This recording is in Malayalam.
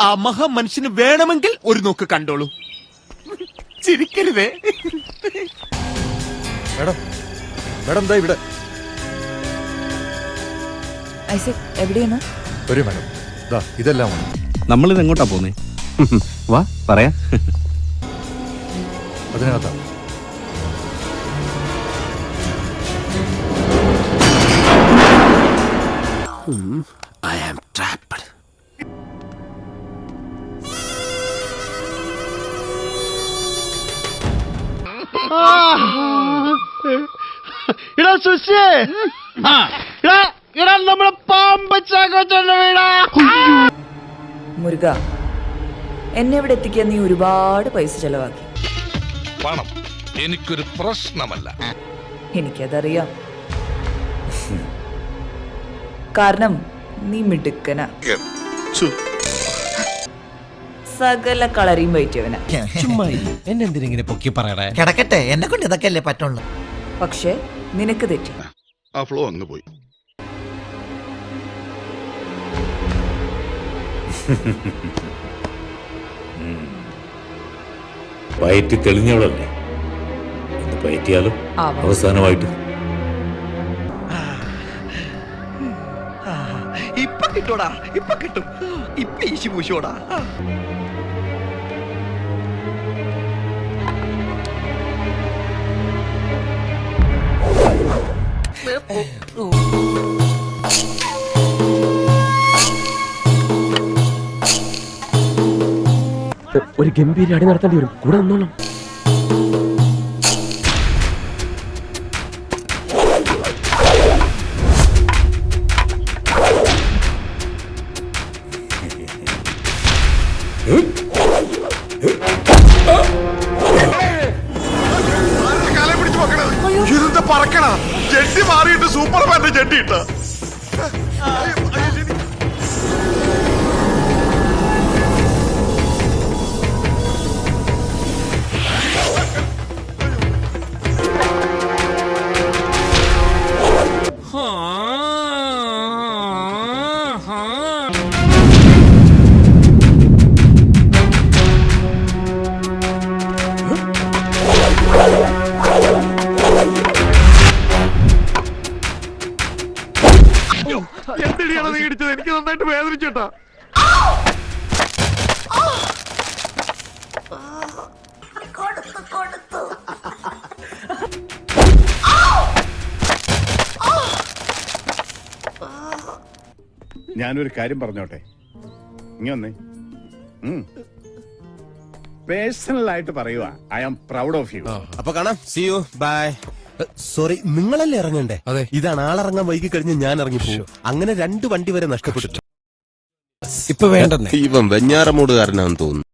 ആ മഹാമനുഷ്യന് വേണമെങ്കിൽ ഒരു നോക്ക് കണ്ടോളൂ. ചിരിക്കരുതേ. മേഡം മേഡം ദാ ഇവിടെ. ഐസക് എവിടെയാണ്? വരൂ മേഡം. ദാ ഇതെല്ലാം നമ്മൾ ഇത് എങ്ങോട്ടാ പോന്നേ? വാ പറയാ. അതിനകത്താ. ഇടാ സുശേ. ഇടാ ഇടാ നമ്മളെ പാമ്പച്ചാക്കോച്ചന്റെ വീടാ. മുരുക എന്നെ ഇവിടെ എത്തിക്കാൻ നീ ഒരുപാട് പൈസ ചെലവാക്കി. പണം എനിക്കൊരു പ്രശ്നമല്ല. എനിക്കതറിയാം. കാരണം നീ മിടുക്കന. സകല കളറിയും പറ്റിയവന എന്നെ എന്തിനെ പൊക്കി പറയണേ? കിടക്കട്ടെ എന്നെ കൊണ്ട് ഇതൊക്കെ അല്ലേ പറ്റുള്ളൂ. പക്ഷെ നിനക്ക് തെറ്റി. ആ ഫ്ലോ അങ്ങ് പോയി. പയറ്റി തെളിഞ്ഞവളല്ലേ? ഒന്ന് പയറ്റിയാലും. അവസാനമായിട്ട്. ഇപ്പൊ കിട്ടോടാ ഇപ്പൊ കിട്ടും. ഇപ്പൊ ഈശി പൂശോടാ ഒരു ഗംഭീര അടി നടത്തേണ്ടി വരും. കൂടെ നിന്നോളാം. പറക്കണ. ജെട്ടി മാറിയിട്ട് സൂപ്പർമാന്റെ ജെട്ടി ഇട്ട. എന്തിനാണ് നീ ഇടിച്ചത്? എനിക്ക് നന്നായിട്ട് വേദനിച്ചേട്ടാ ഞാനൊരു കാര്യം പറഞ്ഞോട്ടെ? ഇനി വന്നേ. പേഴ്സണൽ ആയിട്ട് പറയുക I am proud of you അപ്പൊ കാണാം. സി യു ബൈ സോറി നിങ്ങളല്ലേ ഇറങ്ങണ്ടേ? അതെ. ഇതാണ് ആളിറങ്ങാൻ വൈകി കഴിഞ്ഞ് ഞാൻ ഇറങ്ങിപ്പോ അങ്ങനെ രണ്ട് വണ്ടി വരെ നഷ്ടപ്പെട്ടു. ഇപ്പൊ വേണ്ടെന്നേ? ഇവൻ വെഞ്ഞാറമൂടുകാരനാന്ന് തോന്നുന്നു.